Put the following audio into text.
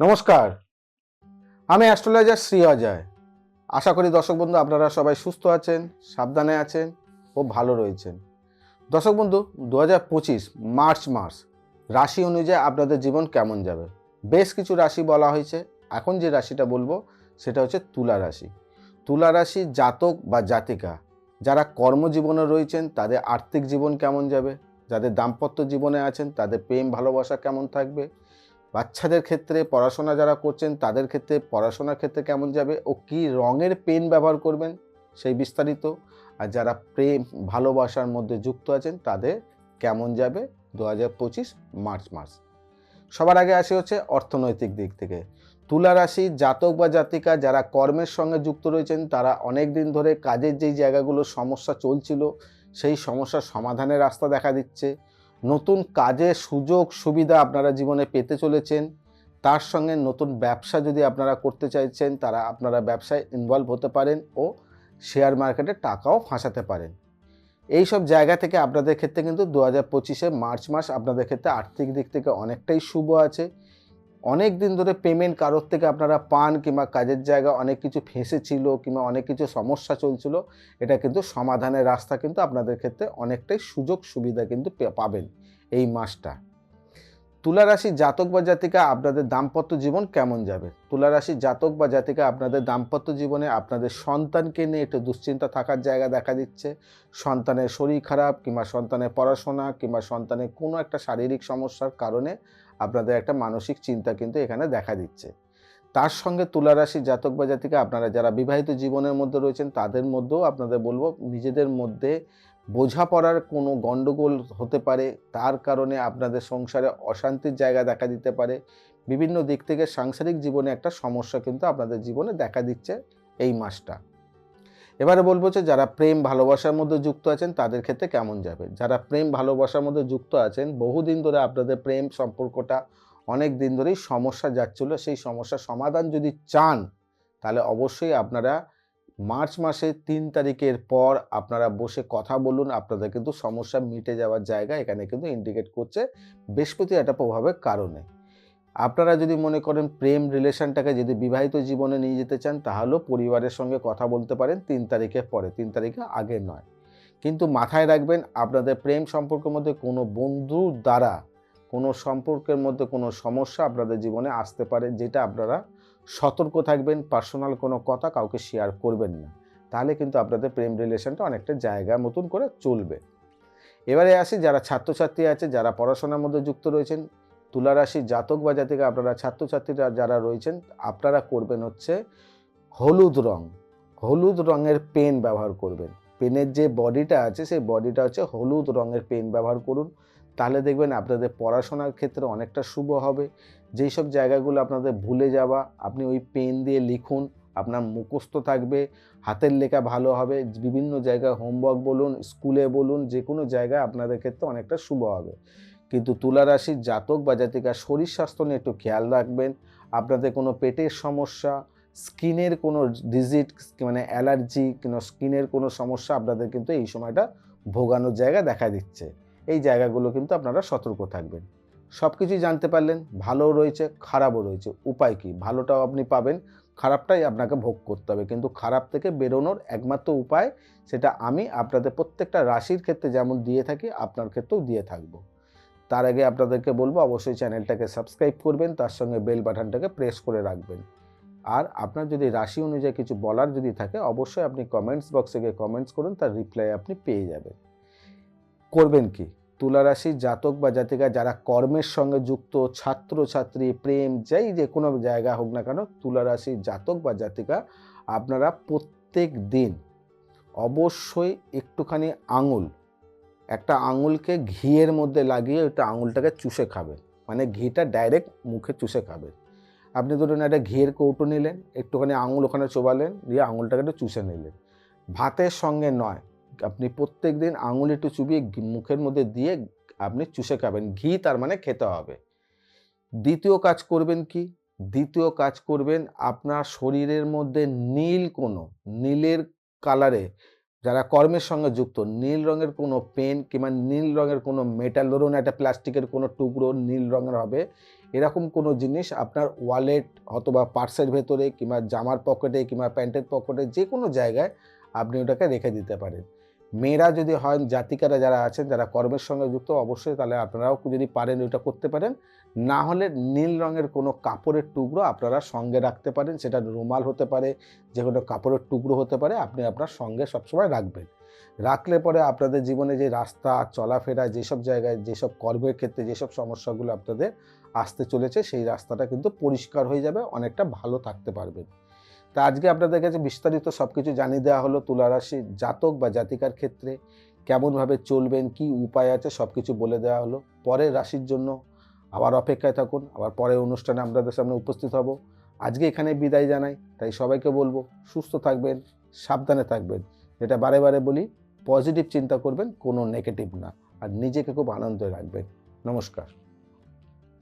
নমস্কার। আমি অ্যাস্ট্রোলজার শ্রী অজয়। আশা করি দর্শক বন্ধু আপনারা সবাই সুস্থ আছেন, সাবধানে আছেন ও ভালো রয়েছেন। দর্শক বন্ধু দু হাজার পঁচিশ মার্চ মাস, রাশি অনুযায়ী আপনাদের জীবন কেমন যাবে? বেশ কিছু রাশি বলা হয়েছে। এখন যে রাশিটা বলব, সেটা হচ্ছে তুলা রাশি। তুলা রাশি জাতক বা জাতিকা, যারা কর্মজীবনে রয়েছেন, তাদের আর্থিক জীবন কেমন যাবে? যাদের দাম্পত্য জীবনে আছেন, তাদের প্রেম, ভালোবাসা কেমন থাকবে? বাচ্চাদের ক্ষেত্রে পড়াশোনা যারা করছেন, তাদের ক্ষেত্রে পড়াশোনার ক্ষেত্রে কেমন যাবে ও কী রঙের পেন ব্যবহার করবেন সেই বিস্তারিত। আর যারা প্রেম, ভালোবাসার মধ্যে যুক্ত আছেন, তাদের কেমন যাবে দু হাজার পঁচিশ মার্চ মাস। সবার আগে আসে হচ্ছে অর্থনৈতিক দিক থেকে। তুলা রাশি জাতক বা জাতিকা যারা কর্মের সঙ্গে যুক্ত রয়েছেন, তারা অনেক দিন ধরে কাজের যেই জায়গাগুলো সমস্যা চলছিল, সেই সমস্যার সমাধানের রাস্তা দেখা দিচ্ছে। নতুন কাজের সুযোগ, সুবিধা আপনারা জীবনে পেতে চলেছেন। তার সঙ্গে নতুন ব্যবসা যদি আপনারা করতে চাইছেন, তারা আপনারা ব্যবসায় ইনভলভ হতে পারেন ও শেয়ার মার্কেটে টাকাও ফাঁসাতে পারেন। এই সব জায়গা থেকে আপনাদের ক্ষেত্রে কিন্তু দু হাজার পঁচিশে মার্চ মাস আপনাদের ক্ষেত্রে আর্থিক দিক থেকে অনেকটাই শুভ আছে। অনেক দিন ধরে পেমেন্ট কারোর থেকে আপনারা পান কিংবা কাজের জায়গা অনেক কিছু ফেঁসেছিল কিংবা অনেক কিছু সমস্যা চলছিল, এটা কিন্তু সমাধানের রাস্তা কিন্তু আপনাদের ক্ষেত্রে অনেকটাই সুযোগ সুবিধা কিন্তু পাবেন এই মাসটা। তুলা রাশি জাতক বা জাতিকা, আপনাদের দাম্পত্য জীবন কেমন যাবে? তুলা রাশি জাতক বা জাতিকা, আপনাদের দাম্পত্য জীবনে আপনাদের সন্তানকে নিয়ে একটু দুশ্চিন্তা থাকার জায়গা দেখা দিচ্ছে। সন্তানের শরীর খারাপ কিংবা সন্তানের পড়াশোনা কিংবা সন্তানের কোনো একটা শারীরিক সমস্যার কারণে আপনাদের একটা মানসিক চিন্তা কিন্তু এখানে দেখা দিচ্ছে। তার সঙ্গে তুলা রাশি জাতক বা জাতিকা, আপনারা যারা বিবাহিত জীবনের মধ্যে রয়েছেন, তাদের মধ্যেও আপনাদের বলব, নিজেদের মধ্যে বোঝাপড়ার কোনো গণ্ডগোল হতে পারে, তার কারণে আপনাদের সংসারে অশান্তির জায়গা দেখা দিতে পারে। বিভিন্ন দিক থেকে সাংসারিক জীবনে একটা সমস্যা কিন্তু আপনাদের জীবনে দেখা দিচ্ছে এই মাসটা। এবারে বলব যে যারা প্রেম ভালোবাসার মধ্যে যুক্ত আছেন, তাদের ক্ষেত্রে কেমন যাবে? যারা প্রেম ভালোবাসার মধ্যে যুক্ত আছেন, বহুদিন ধরে আপনাদের প্রেম সম্পর্কটা অনেক দিন ধরেই সমস্যা যাচ্ছিল। সেই সমস্যার সমাধান যদি চান, তাহলে অবশ্যই আপনারা মার্চ মাসের তিন তারিখের পর আপনারা বসে কথা বলুন। আপনাদের কিন্তু সমস্যা মিটে যাওয়ার জায়গা এখানে কিন্তু ইন্ডিকেট করছে বৃহস্পতি একটা প্রভাবের কারণে। আপনারা যদি মনে করেন প্রেম রিলেশনটাকে যদি বিবাহিত জীবনে নিয়ে যেতে চান, তাহলেও পরিবারের সঙ্গে কথা বলতে পারেন তিন তারিখের পরে, তিন তারিখে আগে নয়। কিন্তু মাথায় রাখবেন, আপনাদের প্রেম সম্পর্কের মধ্যে কোনো বন্ধুর দ্বারা, কোনো সম্পর্কের মধ্যে কোনো সমস্যা আপনাদের জীবনে আসতে পারে, যেটা আপনারা সতর্ক থাকবেন, পার্সোনাল কোনো কথা কাউকে শেয়ার করবেন না। তাহলে কিন্তু আপনাদের প্রেম রিলেশনটা অনেকটা জায়গা মতন করে চলবে। এবারে আসি, যারা ছাত্রছাত্রী আছে, যারা পড়াশোনার মধ্যে যুক্ত রয়েছেন তুলা রাশি জাতক বা জাতিকা আপনারা ছাত্রছাত্রীরা যারা রয়েছেন, আপনারা করবেন হচ্ছে হলুদ রং। হলুদ রঙের পেন ব্যবহার করবেন। পেনের যে বডিটা আছে, সেই বডিটা হচ্ছে হলুদ রঙের পেন ব্যবহার করুন। তাহলে দেখবেন আপনাদের পড়াশোনার ক্ষেত্রে অনেকটা শুভ হবে। যেই সব জায়গাগুলো আপনাদের ভুলে যাওয়া, আপনি ওই পেন দিয়ে লিখুন, আপনার মুখস্থ থাকবে, হাতের লেখা ভালো হবে, বিভিন্ন জায়গায় হোমওয়ার্ক বলুন, স্কুলে বলুন যে কোনো জায়গায় আপনাদের ক্ষেত্রে অনেকটা শুভ হবে। কিন্তু তুলা রাশির জাতক বা জাতিকার শরীর স্বাস্থ্য নিয়ে একটু খেয়াল রাখবেন। আপনাদের কোনো পেটের সমস্যা, স্কিনের কোনো ডিজিট মানে অ্যালার্জি কিংবা স্কিনের কোনো সমস্যা আপনাদের কিন্তু এই সময়টা ভোগানোর জায়গা দেখা দিচ্ছে। এই জায়গাগুলো কিন্তু আপনারা সতর্ক থাকবেন। সব কিছুই জানতে পারলেন, ভালোও রয়েছে, খারাপও রয়েছে। উপায় কি? ভালোটাও আপনি পাবেন, খারাপটাই আপনাকে ভোগ করতে হবে। কিন্তু খারাপ থেকে বেরোনোর একমাত্র উপায়, সেটা আমি আপনাদের প্রত্যেকটা রাশির ক্ষেত্রে যেমন দিয়ে থাকি, আপনার ক্ষেত্রেও দিয়ে থাকব। তার আগে আপনাদেরকে বলব, অবশ্যই চ্যানেলটাকে সাবস্ক্রাইব করবেন, তার সঙ্গে বেল বাটনটাকে প্রেস করে রাখবেন। আর আপনার যদি রাশি অনুযায়ী কিছু বলার যদি থাকে, অবশ্যই আপনি কমেন্টস বক্সে গিয়ে কমেন্টস করুন, তার রিপ্লাই আপনি পেয়ে যাবেন। করবেন কি? তুলা রাশি, জাতক বা জাতিকা যারা কর্মের সঙ্গে যুক্ত ছাত্র ছাত্রী প্রেম, যাই যে কোনো জায়গা হোক না কেন, তুলা রাশি, জাতক বা জাতিকা আপনারা প্রত্যেক দিন অবশ্যই একটুখানি আঙুল একটা আঙুলকে ঘিয়ের মধ্যে লাগিয়ে ওটা আঙুলটাকে চুষে খাবেন মানে ঘিটা ডাইরেক্ট মুখে চুষে খাবেন আপনি ধরুন একটা ঘিয়ের কৌটো নিলেন, একটুখানি আঙুল ওখানে চোবালেন, দিয়ে আঙুলটাকে একটু চুষে নিলেন। ভাতের সঙ্গে নয়, আপনি প্রত্যেক দিন আঙুল একটু চুবিয়ে মুখের মধ্যে দিয়ে আপনি চুষে খাবেন। ঘি তার মানে খেতে হবে। দ্বিতীয় কাজ করবেন কি? দ্বিতীয় কাজ করবেন আপনার শরীরের মধ্যে নীল কোনো, নীলের কালারে যারা কর্মের সঙ্গে যুক্ত, নীল রঙের কোনো পেন কিংবা নীল রঙের কোনো মেটাল ধরুন একটা প্লাস্টিকের কোনো টুকরো নীল রঙের হবে, এরকম কোনো জিনিস আপনার ওয়ালেট অথবা পার্সের ভেতরে কিংবা জামার পকেটে কিংবা প্যান্টের পকেটে যে কোনো জায়গায় আপনি ওটাকে রেখে দিতে পারেন। মেয়েরা যদি হয়, জাতিকারা যারা আছেন, যারা কর্মের সঙ্গে যুক্ত, অবশ্যই তাহলে আপনারাও যদি পারেন ওইটা করতে পারেন। না হলে নীল রঙের কোনো কাপড়ের টুকরো আপনারা সঙ্গে রাখতে পারেন। সেটা রুমাল হতে পারে, যে কোনো কাপড়ের টুকরো হতে পারে, আপনি আপনার সঙ্গে সবসময় রাখবেন। রাখলে পরে আপনাদের জীবনে যে রাস্তা, চলাফেরা, যেসব জায়গায়, যেসব কর্মের ক্ষেত্রে, যেসব সমস্যাগুলো আপনাদের আসতে চলেছে, সেই রাস্তাটা কিন্তু পরিষ্কার হয়ে যাবে, অনেকটা ভালো থাকতে পারবেন। তা আজকে আপনাদের কাছে বিস্তারিত সব কিছু জানিয়ে দেওয়া হলো তুলা রাশি জাতক বা জাতিকার ক্ষেত্রে, কেমনভাবে চলবেন, কি উপায় আছে সব কিছু বলে দেওয়া হলো। পরের রাশির জন্য আবার অপেক্ষায় থাকুন, আবার পরের অনুষ্ঠানে আপনাদের সামনে উপস্থিত হব। আজকে এখানে বিদায় জানাই, তাই সবাইকে বলব সুস্থ থাকবেন, সাবধানে থাকবেন। যেটা বারে বারে বলি পজিটিভ চিন্তা করবেন, কোনো নেগেটিভ না। আর নিজেকে খুব আনন্দে রাখবেন। নমস্কার।